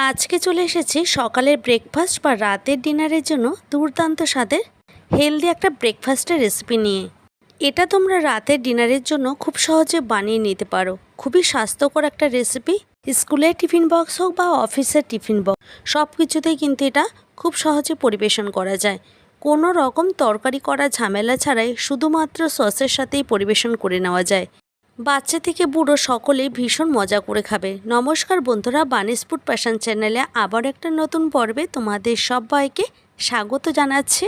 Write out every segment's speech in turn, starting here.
আজকে চলে এসেছি সকালের ব্রেকফাস্ট বা রাতের ডিনারের জন্য দুর্দান্ত স্বাদের হেলদি একটা ব্রেকফাস্টের রেসিপি নিয়ে। এটা তোমরা রাতের ডিনারের জন্য খুব সহজে বানিয়ে নিতে পারো। খুবই স্বাস্থ্যকর একটা রেসিপি স্কুলের টিফিন বক্স হোক বা অফিসের টিফিন বক্স সব কিছুতেই কিন্তু এটা খুব সহজে পরিবেশন করা যায়। কোনো রকম তরকারি করা ঝামেলা ছাড়াই শুধুমাত্র সসের সাথেই পরিবেশন করে নেওয়া যায়। বাচ্চা থেকে বুড়ো সকলেই ভীষণ মজা করে খাবে। নমস্কার বন্ধুরা, বানিস ফুড প্যাশন চ্যানেলে আবার একটা নতুন পর্বে তোমাদের সবাইকে স্বাগত জানাচ্ছি।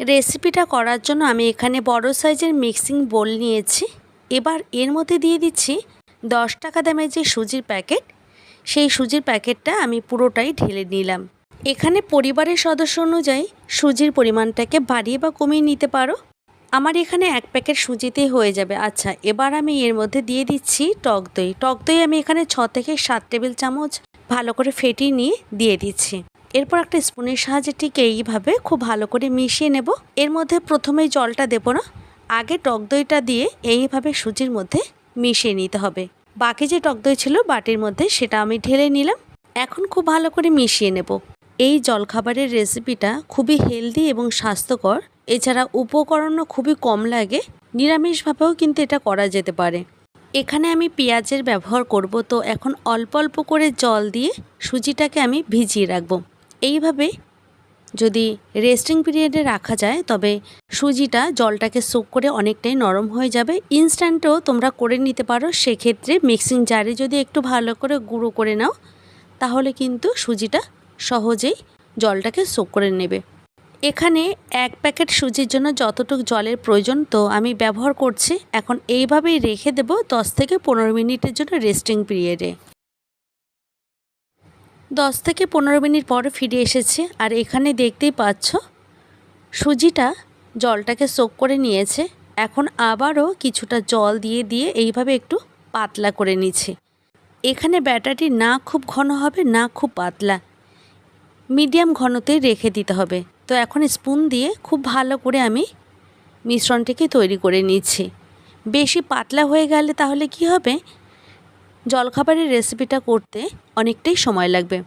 রেসিপিটা করার জন্য আমি এখানে বড় সাইজের মিক্সিং বোল নিয়েছি। এবার এর মধ্যে দিয়ে দিচ্ছি দশ টাকা দামের যে সুজির প্যাকেট, সেই সুজির প্যাকেটটা আমি পুরোটাই ঢেলে নিলাম। এখানে পরিবারের সদস্য অনুযায়ী সুজির পরিমাণটাকে বাড়িয়ে বা কমিয়ে নিতে পারো। আমার এখানে এক প্যাকেট সুজিতেই হয়ে যাবে। আচ্ছা এবার আমি এর মধ্যে দিয়ে দিচ্ছি টক দই। টক দই আমি এখানে ছ থেকে সাত টেবিল চামচ ভালো করে ফেটিয়ে নিয়ে দিয়ে দিচ্ছি। এরপর একটা স্পুনের সাহায্যে ঠিক এইভাবে খুব ভালো করে মিশিয়ে নেব। এর মধ্যে প্রথমেই জলটা দেবো না। আগে টক দইটা দিয়ে এইভাবে সুজির মধ্যে মিশিয়ে নিতে হবে। বাকি যে টক দই ছিল বাটির মধ্যে সেটা আমি ঢেলে নিলাম। এখন খুব ভালো করে মিশিয়ে নেব। এই জলখাবারের রেসিপিটা খুবই হেলদি এবং স্বাস্থ্যকর এছাড়া উপকরণও খুবই কম লাগে। নিরামিষভাবেও কিন্তু এটা করা যেতে পারে। এখানে আমি পেঁয়াজের ব্যবহার করব, তো এখন অল্প অল্প করে জল দিয়ে সুজিটাকে আমি ভিজিয়ে রাখব। এইভাবে যদি রেস্টিং পিরিয়ডে রাখা যায়, তবে সুজিটা জলটাকে সোক করে অনেকটাই নরম হয়ে যাবে। ইনস্ট্যান্টও তোমরা করে নিতে পারো, সেক্ষেত্রে মিক্সিং জারে যদি একটু ভালো করে গুঁড়ো করে নাও, তাহলে কিন্তু সুজিটা সহজেই জলটাকে সোক করে নেবে। এখানে এক প্যাকেট সুজির জন্য যতটুকু জলের প্রয়োজন তো আমি ব্যবহার করছি। এখন এইভাবেই রেখে দেব দশ থেকে পনেরো মিনিটের জন্য রেস্টিং পিরিয়ডে দশ থেকে পনেরো মিনিট পর ফিরে এসেছে আর এখানে দেখতেই পাচ্ছ, সুজিটা জলটাকে সোক করে নিয়েছে। এখন আবারও কিছুটা জল দিয়ে দিয়ে এইভাবে একটু পাতলা করে নিচ্ছে। এখানে ব্যাটারটি না খুব ঘন হবে, না খুব পাতলা। মিডিয়াম ঘনতেই রেখে দিতে হবে। তো এখন স্পুন দিয়ে খুব ভালো করে আমি মিশ্রণটিকে তৈরি করে নিচ্ছি। বেশি পাতলা হয়ে গেলে তাহলে কি হবে? জলখাবারের রেসিপিটা করতে অনেকটাই সময় লাগবে।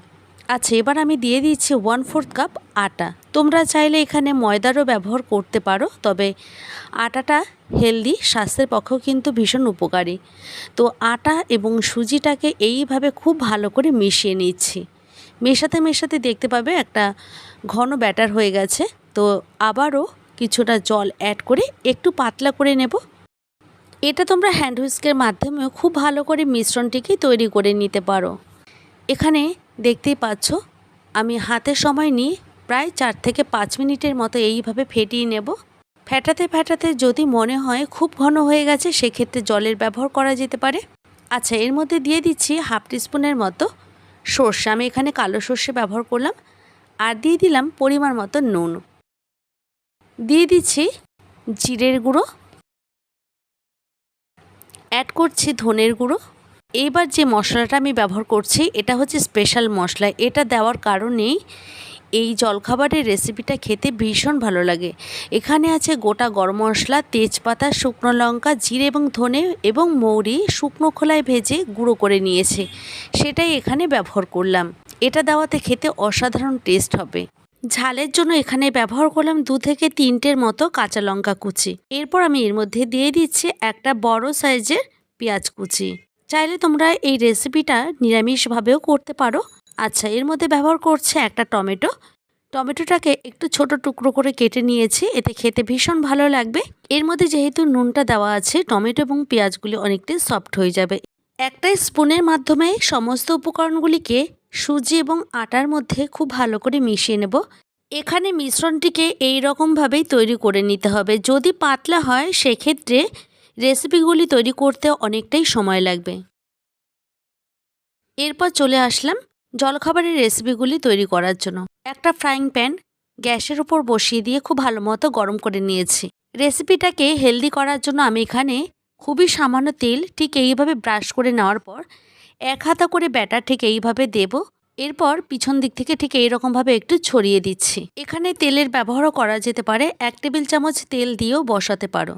আচ্ছা এবার আমি দিয়ে দিচ্ছি ওয়ান ফোর্থ কাপ আটা। তোমরা চাইলে এখানে ময়দারও ব্যবহার করতে পারো, তবে আটাটা হেলদি স্বাস্থ্যের পক্ষেও কিন্তু ভীষণ উপকারী। তো আটা এবং সুজিটাকে এইভাবে খুব ভালো করে মিশিয়ে নিচ্ছি। মেশাতে মেশাতে দেখতে পাবে একটা ঘন ব্যাটার হয়ে গেছে। তো আবারও কিছুটা জল অ্যাড করে একটু পাতলা করে নেব। এটা তোমরা হ্যান্ড হুইস্কের মাধ্যমেও খুব ভালো করে মিশ্রণটিকে তৈরি করে নিতে পারো। এখানে দেখতেই পাচ্ছ, আমি হাতে সময় নিয়ে প্রায় চার থেকে পাঁচ মিনিটের মতো এইভাবে ফেটিয়ে নেব। ফেটাতে ফেটাতে যদি মনে হয় খুব ঘন হয়ে গেছে, সেক্ষেত্রে জলের ব্যবহার করা যেতে পারে। আচ্ছা এর মধ্যে দিয়ে দিচ্ছি হাফ টিস্পুনের মতো সর্ষে, আমি এখানে কালো সর্ষে ব্যবহার করলাম। আর দিয়ে দিলাম পরিমাণ মতো নুন। দিয়ে দিচ্ছি জিরের গুঁড়ো। অ্যাড করছি ধনের গুঁড়ো। এইবার যে মশলাটা আমি ব্যবহার করছি, এটা হচ্ছে স্পেশাল মশলা। এটা দেওয়ার কারণেই এই জলখাবারের রেসিপিটা খেতে ভীষণ ভালো লাগে। এখানে আছে গোটা গরম মশলা, তেজপাতা, শুকনো লঙ্কা, জিরে এবং ধনে এবং মৌরি শুকনো খোলায় ভেজে গুঁড়ো করে নিয়েছে। সেটাই এখানে ব্যবহার করলাম। এটা দেওয়াতে খেতে অসাধারণ টেস্ট হবে। ঝালের জন্য এখানে ব্যবহার করলাম দু থেকে তিনটের মতো কাঁচা লঙ্কা কুচি। এরপর আমি এর মধ্যে দিয়ে দিচ্ছি একটা বড় সাইজের পেঁয়াজ কুচি। চাইলে তোমরা এই রেসিপিটা নিরামিষভাবেও করতে পারো। আচ্ছা এর মধ্যে ব্যবহার করছে একটা টমেটো। টমেটোটাকে একটু ছোট টুকরো করে কেটে নিয়েছি, এতে খেতে ভীষণ ভালো লাগবে। এর মধ্যে যেহেতু নুনটা দেওয়া আছে, টমেটো এবং পেঁয়াজগুলি অনেকটাই সফট হয়ে যাবে। একটা স্পুনের মাধ্যমে সমস্ত উপকরণগুলিকে সুজি এবং আটার মধ্যে খুব ভালো করে মিশিয়ে নেব। এখানে মিশ্রণটিকে এই রকমভাবেই তৈরি করে নিতে হবে। যদি পাতলা হয়, সেক্ষেত্রে রেসিপিগুলি তৈরি করতে অনেকটাই সময় লাগবে। এরপর চলে আসলাম জলখাবারের রেসিপিগুলি তৈরি করার জন্য। একটা ফ্রাইং প্যান গ্যাসের উপর বসিয়ে দিয়ে খুব ভালো মতো গরম করে নিয়েছি। রেসিপিটাকে হেলদি করার জন্য আমি এখানে খুবই সামান্য তেল ঠিক এইভাবে ব্রাশ করে নেওয়ার পর এক হাতা করে ব্যাটার ঠিক এইভাবে দেব। এরপর পিছন দিক থেকে ঠিক এইরকমভাবে একটু ছড়িয়ে দিচ্ছি। এখানে তেলের ব্যবহারও করা যেতে পারে। এক টেবিল চামচ তেল দিয়েও বসাতে পারো।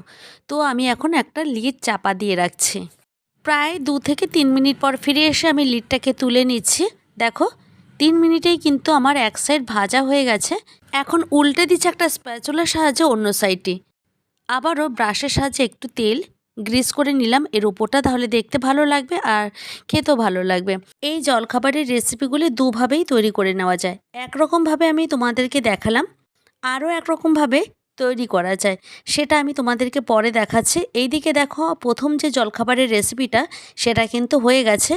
তো আমি এখন একটা লিড চাপা দিয়ে রাখছি। প্রায় দু থেকে তিন মিনিট পর ফিরে এসে আমি লিডটাকে তুলে নিচ্ছি। দেখো, তিন মিনিটেই কিন্তু আমার এক সাইড ভাজা হয়ে গেছে। এখন উল্টে দিচ্ছে একটা স্প্যাচুলার সাহায্যে অন্য সাইডটি আবারও ব্রাশের সাহায্যে একটু তেল গ্রিস করে নিলাম এর উপরটা, তাহলে দেখতে ভালো লাগবে আর খেতেও ভালো লাগবে। এই জলখাবারের রেসিপিগুলি দুভাবেই তৈরি করে নেওয়া যায়। একরকমভাবে আমি তোমাদেরকে দেখালাম, আরও একরকমভাবে তৈরি করা যায়। সেটা আমি তোমাদেরকে পরে দেখাচ্ছি। এইদিকে দেখো, প্রথম যে জলখাবারের রেসিপিটা সেটা কিন্তু হয়ে গেছে।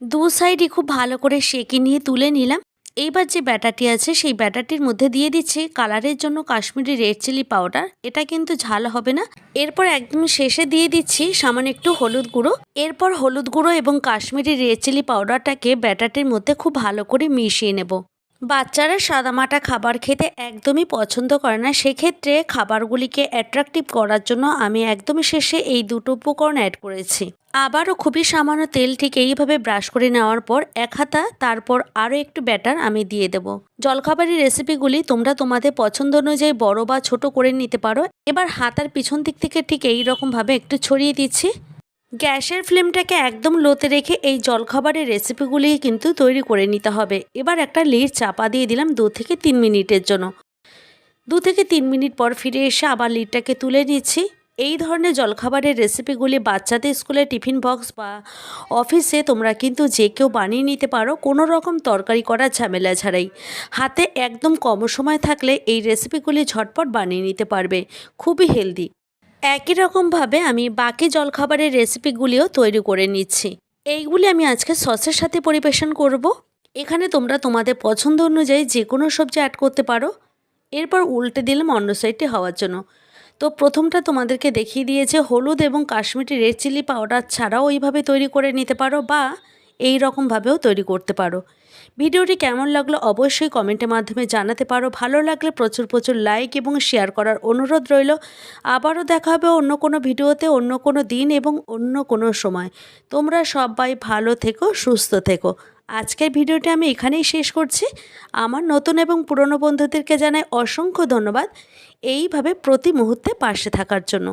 দু সাইডই খুব ভালো করে সেঁকে নিয়ে তুলে নিলাম। এইবার যে ব্যাটারটি আছে, সেই ব্যাটারটির মধ্যে দিয়ে দিচ্ছি কালারের জন্য কাশ্মীরি রেড চিলি পাউডার। এটা কিন্তু ঝাল হবে না। এরপর একদম শেষে দিয়ে দিচ্ছি সামান্য একটু হলুদ গুঁড়ো। এরপর হলুদ গুঁড়ো এবং কাশ্মীরি রেড চিলি পাউডারটাকে ব্যাটারটির মধ্যে খুব ভালো করে মিশিয়ে নেব। বাচ্চারা সাদামাটা খাবার খেতে একদমই পছন্দ করে না, সেক্ষেত্রে খাবারগুলিকে অ্যাট্রাকটিভ করার জন্য আমি একদমই শেষে এই দুটো উপকরণ অ্যাড করেছি। আবারও খুবই সামান্য তেল ঠিক এইভাবে ব্রাশ করে নেওয়ার পর এক হাতা, তারপর আরও একটু ব্যাটার আমি দিয়ে দেব। জলখাবারের রেসিপিগুলি তোমরা তোমাদের পছন্দ অনুযায়ী বড় বা ছোট করে নিতে পারো। এবার হাতার পিছন দিক থেকে ঠিক এই রকমভাবে একটু ছড়িয়ে দিচ্ছি। গ্যাসের ফ্লেমটাকে একদম লোতে রেখে এই জলখাবারের রেসিপিগুলি কিন্তু তৈরি করে নিতে হবে। এবার একটা লিড চাপা দিয়ে দিলাম দু থেকে তিন মিনিটের জন্য। দু থেকে তিন মিনিট পর ফিরে এসে আবার লিডটাকে তুলে নিচ্ছি। এই ধরনের জলখাবারের রেসিপিগুলি বাচ্চাদের স্কুলে টিফিন বক্স বা অফিসে তোমরা কিন্তু যে কেউ বানিয়ে নিতে পারো, কোনো রকম তরকারি করার ঝামেলা ছাড়াই। হাতে একদম কম সময় থাকলে এই রেসিপিগুলি ঝটপট বানিয়ে নিতে পারবে। খুবই হেলদি। একই রকমভাবে আমি বাকি জলখাবারের রেসিপিগুলিও তৈরি করে নিচ্ছি। এইগুলি আমি আজকে সসের সাথে পরিবেশন করব। এখানে তোমরা তোমাদের পছন্দ অনুযায়ী যে কোনো সবজি অ্যাড করতে পারো। এরপর উল্টে দিলাম অন্য সাইডটি হওয়ার জন্য। তো প্রথমটা তোমাদেরকে দেখিয়ে দিয়েছে হলুদ এবং কাশ্মীরি রেড চিলি পাউডার ছাড়াও ওইভাবে তৈরি করে নিতে পারো বা এই রকমভাবেও তৈরি করতে পারো। ভিডিওটি কেমন লাগল অবশ্যই কমেন্টের মাধ্যমে জানাতে পারো। ভালো লাগলে প্রচুর প্রচুর লাইক এবং শেয়ার করার অনুরোধ রইল। আবারও দেখা হবে অন্য কোনো ভিডিওতে, অন্য কোনো দিন এবং অন্য কোনো সময়। তোমরা সবাই ভালো থেকো, সুস্থ থেকো। আজকের ভিডিওটি আমি এখানেই শেষ করছি। আমার নতুন এবং পুরনো বন্ধুদেরকে জানাই অসংখ্য ধন্যবাদ। এইভাবে প্রতি মুহূর্তে পাশে থাকার জন্য।